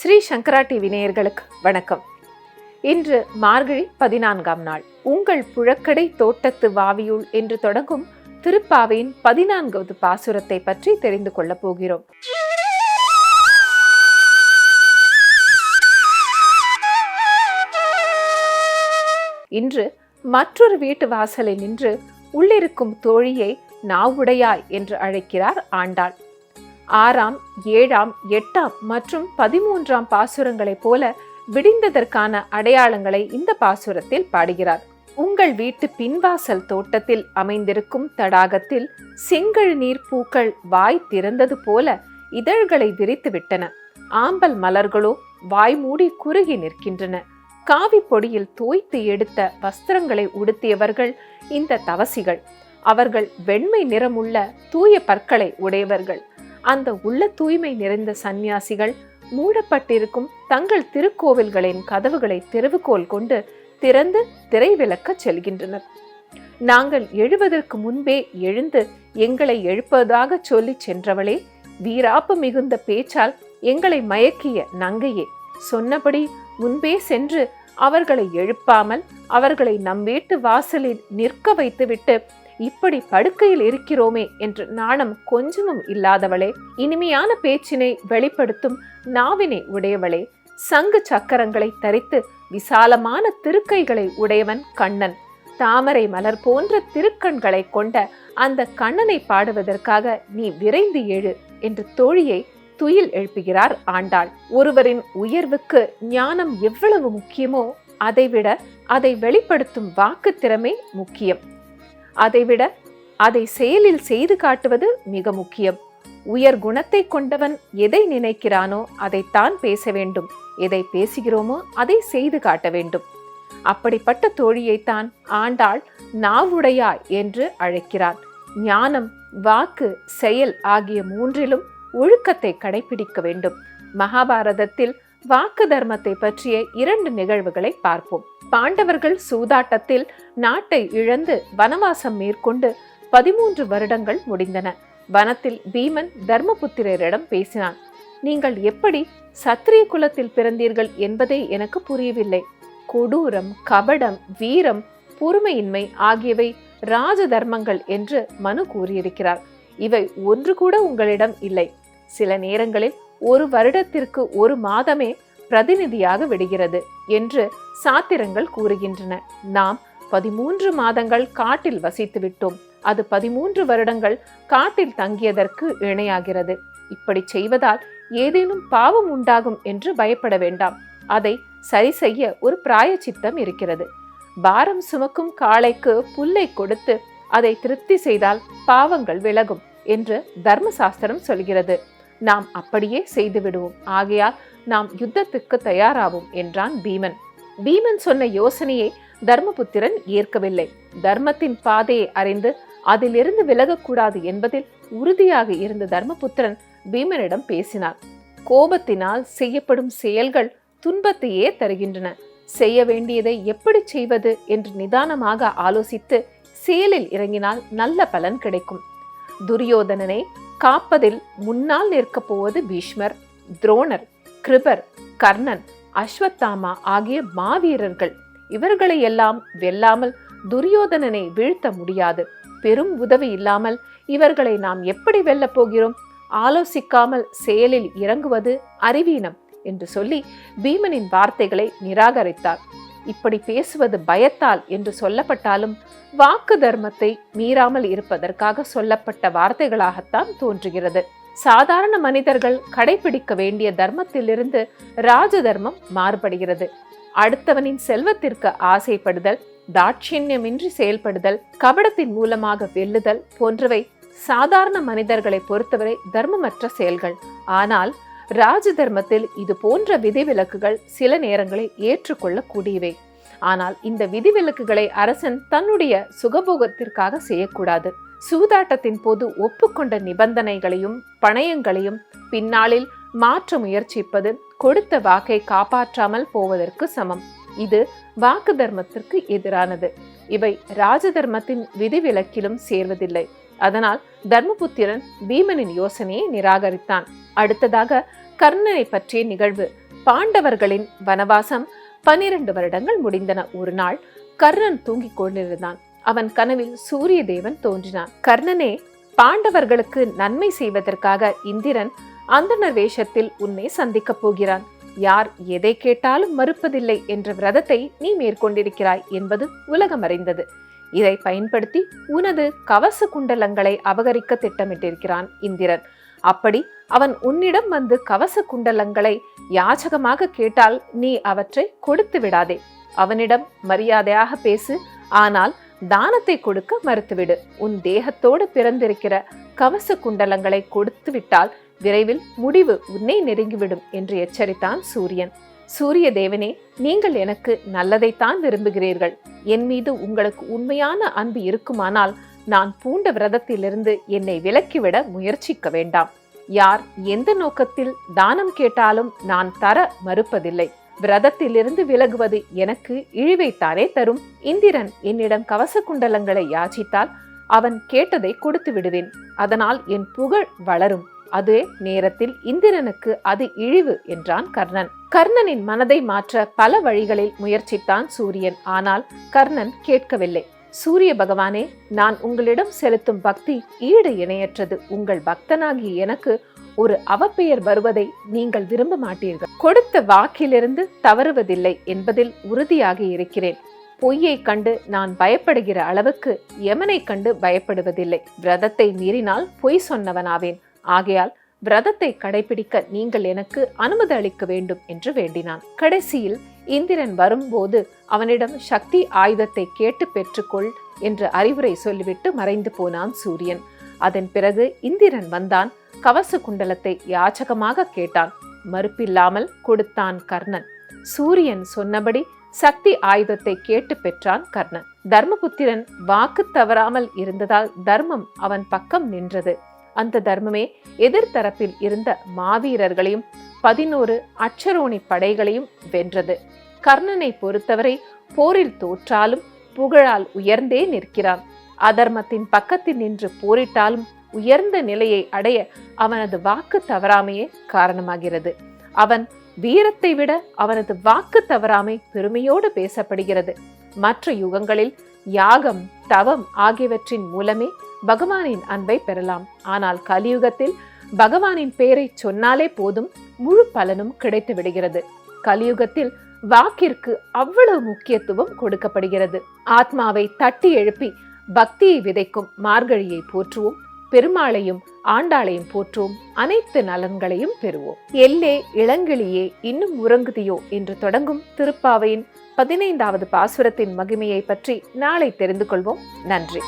ஸ்ரீ சங்கரா TV நேயர்களுக்கு வணக்கம். இன்று மார்கழி பதினான்காம் நாள். உங்கள் புழக்கடை தோட்டத்து வாவியுள் என்று தொடங்கும் திருப்பாவையின் பதினான்காவது பாசுரத்தை பற்றி தெரிந்து கொள்ளப் போகிறோம். இன்று மற்றொரு வீட்டு வாசலில் நின்று உள்ளிருக்கும் தோழியை நாவுடையாய் என்று அழைக்கிறார் ஆண்டாள். ஆறாம் ஏழாம் எட்டாம் மற்றும் பதிமூன்றாம் பாசுரங்களைப் போல விடிந்ததற்கான அடையாளங்களை இந்த பாசுரத்தில் பாடுகிறார். உங்கள் வீட்டு பின்வாசல் தோட்டத்தில் அமைந்திருக்கும் தடாகத்தில் செங்கல் நீர் பூக்கள் வாய் திறந்தது போல இதழ்களை விரித்துவிட்டன. ஆம்பல் மலர்களோ வாய் மூடி குறுகி நிற்கின்றன. காவி பொடியில் தோய்த்து எடுத்த வஸ்திரங்களை உடுத்தியவர்கள் இந்த தவசிகள். அவர்கள் வெண்மை நிறமுள்ள தூய பற்களை உடையவர்கள். அந்த உள்ள தூய்மை நிறைந்த சந்நியாசிகள் மூடப்பட்டிருக்கும் தங்கள் திருக்கோவில்களின் கதவுகளை தெருவுகோல் கொண்டு திறந்து திரை விளக்க செல்கின்றனர். நாங்கள் எழுவதற்கு முன்பே எழுந்து எங்களை எழுப்பதாக சொல்லிச் சென்றவளே வீராப்பு மிகுந்த பேச்சால் எங்களை மயக்கிய நங்கையே சொன்னபடி முன்பே சென்று அவர்களை எழுப்பாமல் அவர்களை நம் வீட்டு வாசலில் நிற்க வைத்துவிட்டு இப்படி படுக்கையில் இருக்கிறோமே என்று நாணம் கொஞ்சமும் இல்லாதவளே இனிமையான பேச்சினை வெளிப்படுத்தும் நாவினை உடையவளே சங்கு சக்கரங்களை தரித்து விசாலமான திருக்கைகளை உடையவன் கண்ணன். தாமரை மலர் போன்ற திருக்கண்களை கொண்ட அந்த கண்ணனை பாடுவதற்காக நீ விரைந்து எழு என்று தோழியை துயில் எழுப்புகிறார் ஆண்டாள். ஒருவரின் உயர்வுக்கு ஞானம் எவ்வளவு முக்கியமோ அதைவிட அதை வெளிப்படுத்தும் வாக்கு திறமை முக்கியம். அதைவிட அதை செயலில் செய்து காட்டுவது மிக முக்கியம். உயர் குணத்தை கொண்டவன் எதை நினைக்கிறானோ அதைத்தான் பேச வேண்டும். எதை பேசுகிறோமோ அதை செய்து காட்ட வேண்டும். அப்படிப்பட்ட தோழியைத்தான் ஆண்டாள் நாவுடையா என்று அழைக்கிறார். ஞானம் வாக்கு செயல் ஆகிய மூன்றிலும் ஒழுக்கத்தை கடைபிடிக்க வேண்டும். மகாபாரதத்தில் வாக்கு தர்மத்தை பற்றிய இரண்டு நிகழ்வுகளை பார்ப்போம். பாண்டவர்கள் சூதாட்டத்தில் நாட்டை இழந்து வனவாசம் மேற்கொண்டு பதிமூன்று வருடங்கள் முடிந்தன. வனத்தில் பீமன் தர்மபுத்திரரிடம் பேசினான் நீங்கள் எப்படி சத்திரிய குலத்தில் பிறந்தீர்கள் என்பதே எனக்கு புரியவில்லை. கொடூரம் கபடம் வீரம் பொறுமையின்மை ஆகியவை ராஜ தர்மங்கள் என்று மனு கூறியிருக்கிறார். இவை ஒன்று கூட உங்களிடம் இல்லை. சில நேரங்களில் ஒரு வருடத்திற்கு ஒரு மாதமே பிரதிநிதியாக விடுகிறது என்று சாத்திரங்கள் கூறுகின்றன. நாம் பதிமூன்று மாதங்கள் காட்டில் வசித்து விட்டோம் அது பதிமூன்று வருடங்கள் காட்டில் தங்கியதற்கு இணையாகிறது. இப்படி செய்வதால் ஏதேனும் பாவம் உண்டாகும் என்று பயப்பட வேண்டாம். அதை சரி செய்ய ஒரு பிராயச்சித்தம் இருக்கிறது. பாரம் சுமக்கும் காளைக்கு புல்லை கொடுத்து அதை திருப்தி செய்தால் பாவங்கள் விலகும் என்று தர்மசாஸ்திரம் சொல்கிறது. நாம் அப்படியே செய்து விடுவோம் ஆகையால் நாம் யுத்தத்துக்கு தயாராவோம் என்றான் பீமன். பீமன் சொன்ன யோசனையை தர்மபுத்திரன் ஏற்கவில்லை. தர்மத்தின் பாதையை அறிந்து அதிலிருந்து விலகக்கூடாது என்பதில் உறுதியாக இருந்த தர்மபுத்திரன் பீமனிடம் பேசினார் கோபத்தினால் செய்யப்படும் செயல்கள் துன்பத்தையே தருகின்றன. செய்ய வேண்டியதை எப்படி செய்வது என்று நிதானமாக ஆலோசித்து செயலில் இறங்கினால் நல்ல பலன் கிடைக்கும். துரியோதனனை காப்பதில் முன்னால் நிற்கப் போவது பீஷ்மர் துரோணர் கிருபர் கர்ணன் அஸ்வத்தாமா ஆகிய மாவீரர்கள். இவர்களை எல்லாம் வெல்லாமல் துரியோதனனை வீழ்த்த முடியாது. பெரும் உதவி இல்லாமல் இவர்களை நாம் எப்படி வெல்லப் போகிறோம்? ஆலோசிக்காமல் செயலில் இறங்குவது அறிவீனம் என்று சொல்லி பீமனின் வார்த்தைகளை நிராகரித்தார். இப்படி பேசுவது பயத்தால் என்று சொல்லப்பட்டாலும் வாக்கு தர்மத்தை மீறாமல் இருப்பதற்காக சொல்லப்பட்ட வார்த்தைகளாகத்தான் தோன்றுகிறது. சாதாரண மனிதர்கள் கடைபிடிக்க வேண்டிய தர்மத்திலிருந்து ராஜ தர்மம் மாறுபடுகிறது. அடுத்தவனின் செல்வத்திற்கு ஆசைப்படுதல் தாட்சியமின்றி செயல்படுதல் கபடத்தின் மூலமாக வெல்லுதல் போன்றவை சாதாரண மனிதர்களை பொறுத்தவரை தர்மமற்ற செயல்கள். ஆனால் ராஜ தர்மத்தில் இது போன்ற விதிவிலக்குகள் சில நேரங்களில் ஏற்றுக்கொள்ளக்கூடியவை. ஆனால் இந்த விதிவிலக்குகளை அரசன் தன்னுடைய சுகபோகத்திற்காக செய்யக்கூடாது. சூதாட்டத்தின் போது ஒப்புக்கொண்ட நிபந்தனைகளையும் பணயங்களையும் பின்னாளில் மாற்ற முயற்சிப்பது கொடுத்த வாக்கை காப்பாற்றாமல் போவதற்கு சமம். இது வாக்கு தர்மத்திற்கு எதிரானது. இவை ராஜ தர்மத்தின் விதிவிலக்கிலும் சேர்வதில்லை. அதனால் தர்மபுத்திரன் பீமனின் யோசனையை நிராகரித்தான். அடுத்ததாக கர்ணனை பற்றிய நிகழ்வு. பாண்டவர்களின் வனவாசம் பனிரெண்டு வருடங்கள் முடிந்தன. ஒரு நாள் கர்ணன் தூங்கிக் கொண்டிருந்தான். அவன் கனவில் சூரிய தேவன் தோன்றினான். கர்ணனே பாண்டவர்களுக்கு நன்மை செய்வதற்காக இந்திரன் அந்தனர் வேஷத்தில் உன்னை சந்திக்கப் போகிறான். யார் எதை கேட்டாலும் மறுப்பதில்லை என்ற விரதத்தை நீ மேற்கொண்டிருக்கிறாய் என்பது உலகம் அறிந்தது இதை பயன்படுத்தி உனது கவச குண்டலங்களை அபகரிக்க திட்டமிட்டிருக்கிறான் இந்திரன். அப்படி அவன் உன்னிடம் வந்து கவச குண்டலங்களை யாச்சகமாக கேட்டால் நீ அவற்றை கொடுத்து விடாதே. அவனிடம் மரியாதையாக பேசு ஆனால் தானத்தை கொடுக்க மறுத்துவிடு. உன் தேகத்தோடு பிறந்திருக்கிற கவச குண்டலங்களை கொடுத்து விட்டால் விரைவில் முடிவு உன்னை நெருங்கிவிடும் என்று எச்சரித்தான் சூரியன். சூரிய தேவனே நீங்கள் எனக்கு நல்லதைத்தான் விரும்புகிறீர்கள். என் மீது உங்களுக்கு உண்மையான அன்பு இருக்குமானால் நான் பூண்ட விரதத்திலிருந்து என்னை விலக்கிவிட முயற்சிக்க வேண்டாம். யார் எந்த நோக்கத்தில் தானம் கேட்டாலும் நான் தர மறுப்பதில்லை. விரதத்திலிருந்து விலகுவது எனக்கு இழிவைத்தானே தரும். இந்திரன் என்னிடம் கவச குண்டலங்களை யாச்சித்தால் அவன் கேட்டதை கொடுத்து விடுவேன். அதனால் என் புகழ் வளரும். அதே நேரத்தில் இந்திரனுக்கு அது இழிவு என்றான் கர்ணன். கர்ணனின் மனதை மாற்ற பல வழிகளில் முயற்சித்தான் சூரியன். ஆனால் கர்ணன் கேட்கவில்லை. சூரிய பகவானே நான் உங்களிடம் செலுத்தும் பக்தி ஈடு இணையற்றது. உங்கள் பக்தனாகி எனக்கு ஒரு அவப்பெயர் வருவதை நீங்கள் விரும்ப மாட்டீர்கள். கொடுத்த வாக்கிலிருந்து தவறுவதில்லை என்பதில் உறுதியாக இருக்கிறேன். பொய்யை கண்டு நான் பயப்படுகிற அளவுக்கு யமனை கண்டு பயப்படுவதில்லை. விரதத்தை மீறினால் பொய் சொன்னவனாவேன். ஆகையால் விரதத்தை கடைபிடிக்க நீங்கள் எனக்கு அனுமதி அளிக்க வேண்டும் என்று வேண்டினான். கடைசியில் இந்திரன் வரும்போது அவனிடம் சக்தி ஆயுதத்தை கேட்டு பெற்றுக்கொள் என்று அறிவுரை சொல்லிவிட்டு மறைந்து போனான் சூரியன். அதன் பிறகு இந்திரன் வந்தான். கவச குண்டலத்தை யாச்சகமாக கேட்டான். மறுப்பில்லாமல் கொடுத்தான் கர்ணன். சூரியன் சொன்னபடி சக்தி ஆயுதத்தை கேட்டு பெற்றான் கர்ணன். தர்மபுத்திரன் வாக்கு தவறாமல் இருந்ததால் தர்மம் அவன் பக்கம் நின்றது. அந்த தர்மமே எதிர்த்தரப்பில் இருந்த மாவீரர்களையும் பதினோரு அச்சரோணி படைகளையும் வென்றது. கர்ணனை பொறுத்தவரை போரில் தோற்றாலும் புகழால் உயர்ந்தே நிற்கிறான். அதர்மத்தின் பக்கத்தில் நின்று போரிட்டாலும் உயர்ந்த நிலையை அடைய அவனது வாக்கு தவறாமையே காரணமாகிறது. அவன் வீரத்தை விட அவனது வாக்கு தவறாமை பெருமையோடு பேசப்படுகிறது. மற்ற யுகங்களில் யாகம் தவம் ஆகியவற்றின் மூலமே பகவானின் அன்பை பெறலாம். ஆனால் கலியுகத்தில் பகவானின் பெயரை சொன்னாலே போதும் முழு பலனும் கிடைத்து விடுகிறது. கலியுகத்தில் வாக்கிற்கு அவ்வளவு முக்கியத்துவம் கொடுக்கப்படுகிறது. ஆத்மாவை தட்டி எழுப்பி பக்தியை விதைக்கும் மார்கழியை போற்றுவோம் பெருமாளையும் ஆண்டாளையும் போற்றுவோம் அனைத்து நலன்களையும் பெறுவோம். எல்லே இளங்கிளியே இன்னும் உறங்குதியோ என்று தொடங்கும் திருப்பாவையின் பதினைந்தாவது பாசுரத்தின் மகிமையை பற்றி நாளை தெரிந்து கொள்வோம். நன்றி.